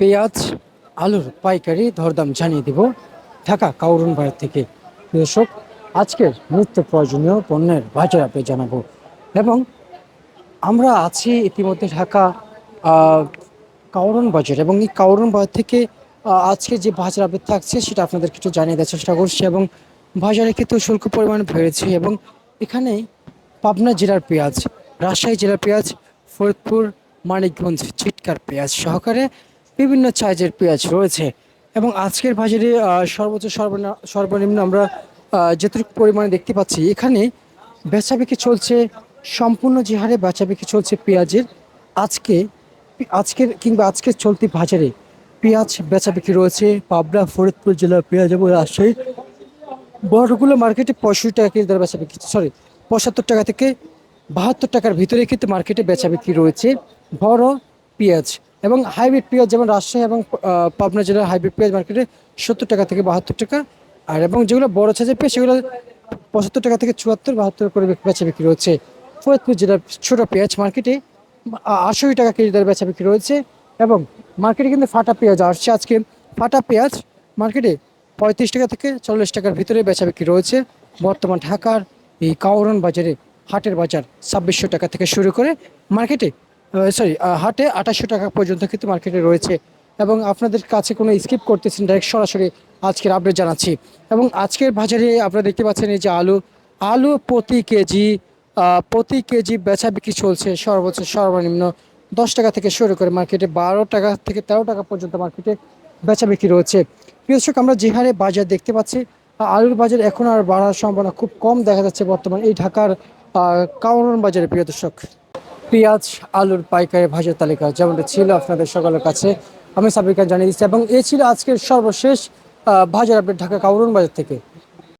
পেঁয়াজ, আলুর পাইকারি দরদাম জানিয়ে দিব ঢাকা কাউরন বাজার থেকে। দর্শক, আজকের নিত্য প্রয়োজনীয় পণ্যের বাজার আপনি জানাব। এবং আমরা আছি ইতিমধ্যে ঢাকা কাউরন বাজার। এবং এই কাউরন বাজার থেকে আজকে যে বাজার আপডেট থাকছে সেটা আপনাদের একটু জানিয়ে দেওয়ার চেষ্টা করছি এবং বাজারে কিন্তু শুল্ক পরিমাণ বেড়েছে এবং এখানে পাবনা জেলার পেঁয়াজ, রাজশাহী জেলার পেঁয়াজ, ফরিদপুর, মানিকগঞ্জ চিটকার পেঁয়াজ সহকারে বিভিন্ন সাইজের পেঁয়াজ রয়েছে। এবং আজকের বাজারে সর্বোচ্চ সর্বনা, সর্বনিম্ন আমরা যেটুকু পরিমাণে দেখতে পাচ্ছি, এখানে বেচাবিক্রি চলছে, সম্পূর্ণ যে হারে বেচাবিক্রি চলছে পেঁয়াজের, আজকে, আজকের কিংবা আজকের চলতি বাজারে পেঁয়াজ বেচাবিক্রি রয়েছে, পাবনা, ফরিদপুর জেলার পেঁয়াজ এবং রাজশাহী বড়গুলো মার্কেটে পঁয়ষট্টি টাকা কেজি বেচা বিক্রি সরি পঁচাত্তর টাকা থেকে বাহাত্তর টাকার ভিতরে কিন্তু মার্কেটে বেচা বিক্রি রয়েছে, বড় পেঁয়াজ। এবং হাইব্রিড পেঁয়াজ, যেমন রাজশাহী এবং পাবনা জেলার হাইব্রিড পেঁয়াজ মার্কেটে সত্তর টাকা থেকে বাহাত্তর টাকা। আর এবং যেগুলো বড় সাইজের পেঁয়াজ, সেগুলো পঁচাত্তর টাকা থেকে চুয়াত্তর, বাহাত্তর করে বেচা বিক্রি রয়েছে ফরিদপুর জেলার ছোট পেঁয়াজ মার্কেটে আশি টাকা কেজি দরে বেচা বিক্রি রয়েছে এবং মার্কেটে কিন্তু ফাটা পেঁয়াজ আসছে। আজকে ফাটা পেঁয়াজ মার্কেটে পঁয়ত্রিশ টাকা থেকে চল্লিশ টাকার ভিতরে বেচা বিক্রি রয়েছে বর্তমান ঢাকার এই কাউরন বাজারে, হাটের বাজার ছাব্বিশশো টাকা থেকে শুরু করে মার্কেটে সরি হাটে আঠাশশো টাকা পর্যন্ত কিন্তু মার্কেটে রয়েছে এবং আপনাদের কাছে কোনো স্কিপ করতেছেন ডাইরেক্ট সরাসরি আজকের আপডেট জানাচ্ছি। এবং আজকের বাজারে আপনারা দেখতে পাচ্ছেন এই যে আলু আলু প্রতি কেজি প্রতি কেজি বেচা বিক্রি চলছে সর্বোচ্চ সর্বনিম্ন দশ টাকা থেকে শুরু করে মার্কেটে বারো টাকা থেকে তেরো টাকা পর্যন্ত মার্কেটে বেচা বিক্রি রয়েছে। কৃষক আমরা যে হারে বাজার দেখতে পাচ্ছি আলুর বাজার এখন আর বাড়ার সম্ভাবনা খুব কম দেখা যাচ্ছে বর্তমানে এই ঢাকার কাউরন বাজারে, প্রিয় দর্শক। পেঁয়াজ, আলুর পাইকারি ভাজার তালিকা যেমনটা ছিল আপনাদের সকলের কাছে। আমি সাবিকা জানিয়ে দিচ্ছি, এবং এ ছিল আজকের সর্বশেষ ভাজার আপডেট ঢাকা কাউরন বাজার থেকে।